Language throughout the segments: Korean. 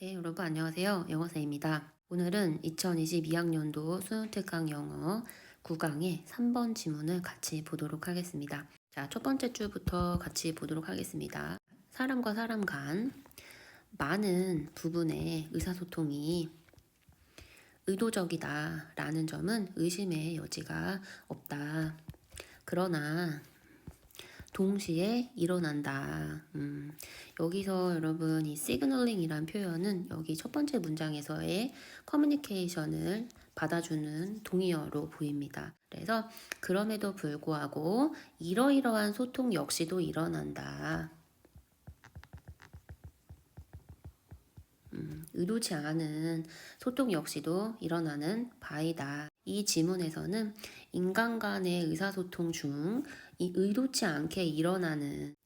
네, 여러분 안녕하세요. 영어쌤입니다. 오늘은 2022학년도 수능특강 영어 9강의 3번 지문을 같이 보도록 하겠습니다. 자, 첫 번째 줄부터 같이 보도록 하겠습니다. 사람과 사람 간 많은 부분의 의사소통이 의도적이다 라는 점은 의심의 여지가 없다. 그러나 동시에 일어난다. 음, 여기서 여러분 이 시그널링이란 표현은 여기 첫 번째 문장에서의 커뮤니케이션을 받아주는 동의어로 보입니다. 그래서 그럼에도 불구하고 이러이러한 소통 역시도 일어난다. 음, 의도치 않은 소통 역시도 일어나는 바이다. 이 지문에서는 인간 간의 의사소통 중 이 의도치 않게 일어나는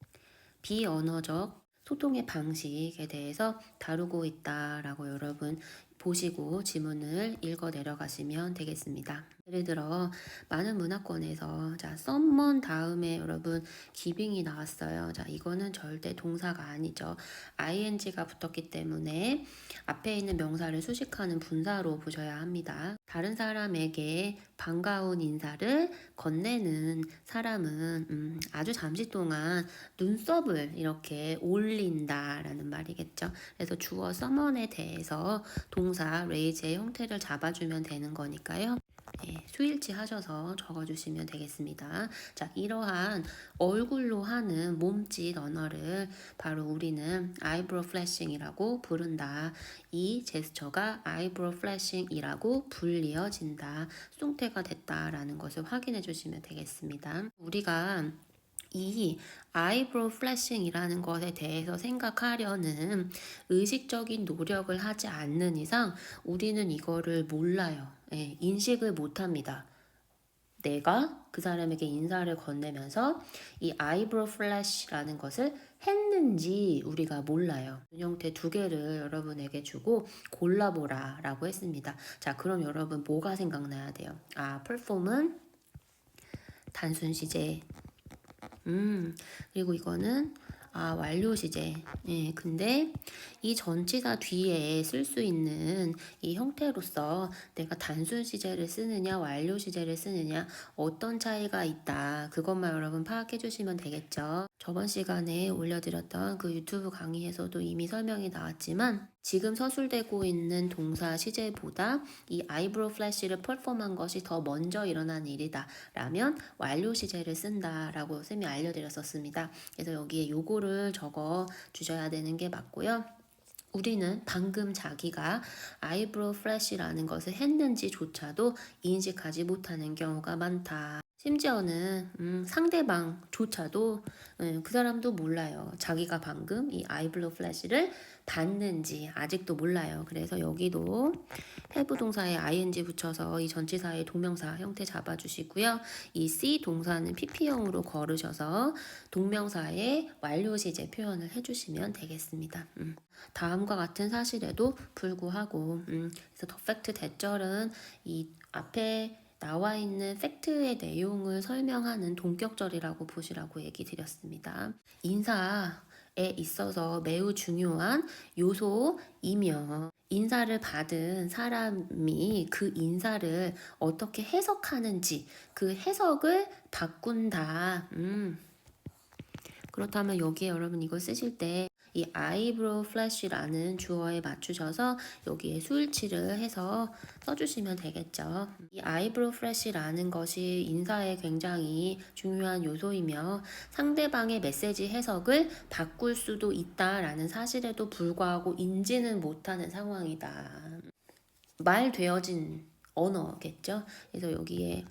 비언어적 소통의 방식에 대해서 다루고 있다라고 여러분 보시고 지문을 읽어 내려가시면 되겠습니다. 예를 들어 많은 문화권에서 자 썸먼 다음에 여러분 기빙이 나왔어요. 자 이거는 절대 동사가 아니죠. ing가 붙었기 때문에 앞에 있는 명사를 수식하는 분사로 보셔야 합니다. 다른 사람에게 반가운 인사를 건네는 사람은 음, 아주 잠시 동안 눈썹을 이렇게 올린다라는 말이겠죠. 그래서 주어 summon에 대해서 동사 raise의 형태를 잡아주면 되는 거니까요. 네, 수일치 하셔서 적어주시면 되겠습니다. 자, 이러한 얼굴로 하는 몸짓 언어를 바로 우리는 eyebrow flashing이라고 부른다. 이 제스처가 eyebrow flashing이라고 불리어진다. 숭태가 됐다라는 것을 확인해 주시면 되겠습니다. 우리가 이 아이브로우 플래싱이라는 것에 대해서 생각하려는 의식적인 노력을 하지 않는 이상 우리는 이거를 몰라요. 예, 인식을 못합니다. 내가 그 사람에게 인사를 건네면서 이 아이브로우 플래시라는 것을 했는지 우리가 몰라요. 형태 두 개를 여러분에게 주고 골라보라 라고 했습니다. 자, 그럼 여러분 뭐가 생각나야 돼요? 아, perform은 단순 시제, 음, 그리고 이거는 아, 완료 시제. 예, 근데 이 전치사 뒤에 쓸 수 있는 이 형태로서 내가 단순 시제를 쓰느냐, 완료 시제를 쓰느냐, 어떤 차이가 있다. 그것만 여러분 파악해 주시면 되겠죠. 저번 시간에 올려드렸던 그 유튜브 강의에서도 이미 설명이 나왔지만 지금 서술되고 있는 동사 시제보다 이 아이브로우 플래시를 펄폼한 것이 더 먼저 일어난 일이다 라면 완료 시제를 쓴다 라고 쌤이 알려드렸었습니다. 그래서 여기에 요거를 적어 주셔야 되는 게 맞고요. 우리는 방금 자기가 아이브로우 플래시라는 것을 했는지조차도 인식하지 못하는 경우가 많다. 심지어는 음, 상대방조차도 음, 그 사람도 몰라요. 자기가 방금 이 아이블로 플래시를 봤는지 아직도 몰라요. 그래서 여기도 해부 동사에 ing 붙여서 이 전치사의 동명사 형태 잡아주시고요. 이 c 동사는 pp형으로 걸으셔서 동명사의 완료 시제 표현을 해주시면 되겠습니다. 음. 다음과 같은 사실에도 불구하고 음, 그래서 더 팩트 대절은 이 앞에 나와 있는 팩트의 내용을 설명하는 동격절이라고 보시라고 얘기 드렸습니다. 인사에 있어서 매우 중요한 요소이며 인사를 받은 사람이 그 인사를 어떻게 해석하는지 그 해석을 바꾼다. 음. 그렇다면 여기에 여러분 이걸 쓰실 때 이 아이브로우 플래시라는 주어에 맞추셔서 여기에 수일치를 해서 써주시면 되겠죠. 이 아이브로우 플래시라는 것이 인사에 굉장히 중요한 요소이며 상대방의 메시지 해석을 바꿀 수도 있다라는 사실에도 불구하고 인지는 못하는 상황이다. 말 되어진 언어겠죠. 그래서 여기에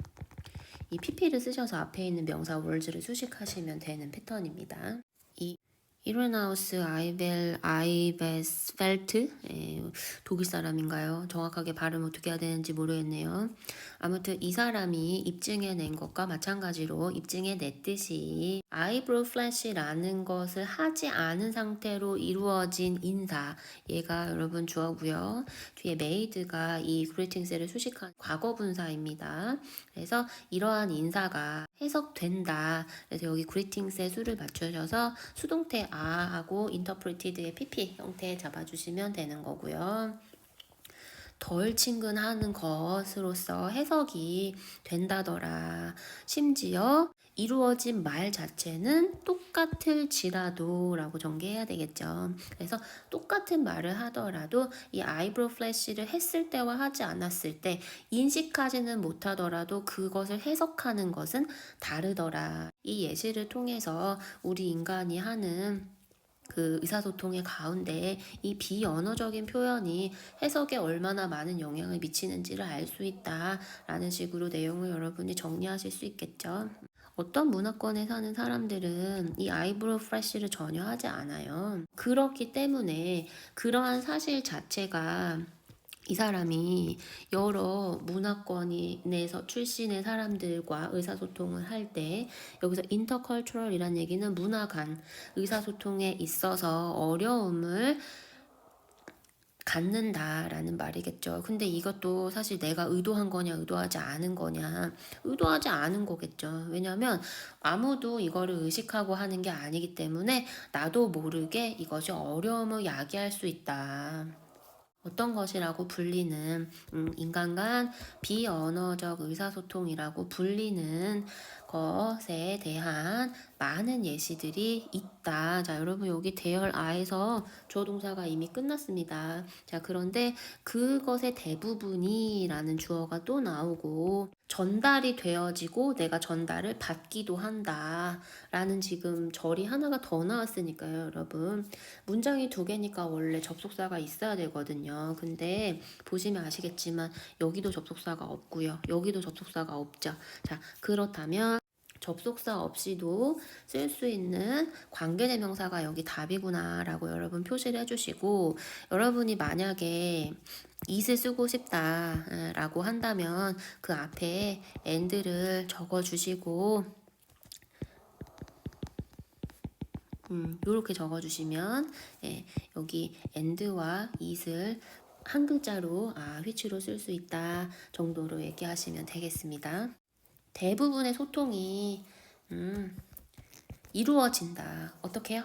이 PP를 쓰셔서 앞에 있는 명사 월즈를 수식하시면 되는 패턴입니다. 이 이르나우스 아이벨 아이베스펠트 예, 독일 사람인가요? 정확하게 발음 어떻게 해야 되는지 모르겠네요. 아무튼 이 사람이 입증해 낸 것과 마찬가지로 입증해 냈듯이 아이브로우 플래시라는 것을 하지 않은 상태로 이루어진 인사 얘가 여러분 주어고요. 뒤에 메이드가 이 그리팅스를 수식한 과거 분사입니다. 그래서 이러한 인사가 해석된다. 그래서 여기 그리팅스의 수를 맞추셔서 수동태 a하고 interpreted의 pp 형태 잡아주시면 되는 거고요. 덜 친근하는 것으로서 해석이 된다더라. 심지어 이루어진 말 자체는 똑같을지라도 라고 전개해야 되겠죠. 그래서 똑같은 말을 하더라도 이 아이브로우 플래시를 했을 때와 하지 않았을 때 인식하지는 못하더라도 그것을 해석하는 것은 다르더라. 이 예시를 통해서 우리 인간이 하는 그 의사소통의 가운데 이 비언어적인 표현이 해석에 얼마나 많은 영향을 미치는지를 알 수 있다라는 식으로 내용을 여러분이 정리하실 수 있겠죠. 어떤 문화권에 사는 사람들은 이 아이브로우 프레쉬를 전혀 하지 않아요. 그렇기 때문에 그러한 사실 자체가 이 사람이 여러 문화권에서 출신의 사람들과 의사소통을 할 때 여기서 인터컬처럴이란 얘기는 문화 간 의사소통에 있어서 어려움을 갖는다라는 말이겠죠. 근데 이것도 사실 내가 의도한 거냐, 의도하지 않은 거냐, 의도하지 않은 거겠죠. 왜냐면 아무도 이거를 의식하고 하는 게 아니기 때문에 나도 모르게 이것이 어려움을 야기할 수 있다. 어떤 것이라고 불리는 음, 인간 간 비언어적 의사소통이라고 불리는 것에 대한 많은 예시들이 있다. 자, 여러분 여기 대열 아에서 주어 동사가 이미 끝났습니다. 자, 그런데 그것의 대부분이라는 주어가 또 나오고 전달이 되어지고 내가 전달을 받기도 한다. 라는 지금 절이 하나가 더 나왔으니까요, 여러분. 문장이 두 개니까 원래 접속사가 있어야 되거든요. 근데 보시면 아시겠지만 여기도 접속사가 없고요. 여기도 접속사가 없죠. 자, 그렇다면 접속사 없이도 쓸 수 있는 관계대명사가 여기 답이구나 라고 여러분 표시를 해주시고 여러분이 만약에 it을 쓰고 싶다 라고 한다면 그 앞에 and를 적어주시고 음, 이렇게 적어주시면 예, 여기 and와 it을 한 글자로 아 which로 쓸 수 있다 정도로 얘기하시면 되겠습니다. 대부분의 소통이 음, 이루어진다. 어떻게요?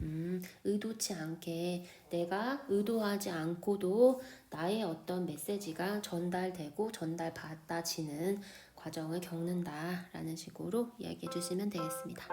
음, 의도치 않게 내가 의도하지 않고도 나의 어떤 메시지가 전달되고 전달받아지는 과정을 겪는다라는 식으로 이야기해 주시면 되겠습니다.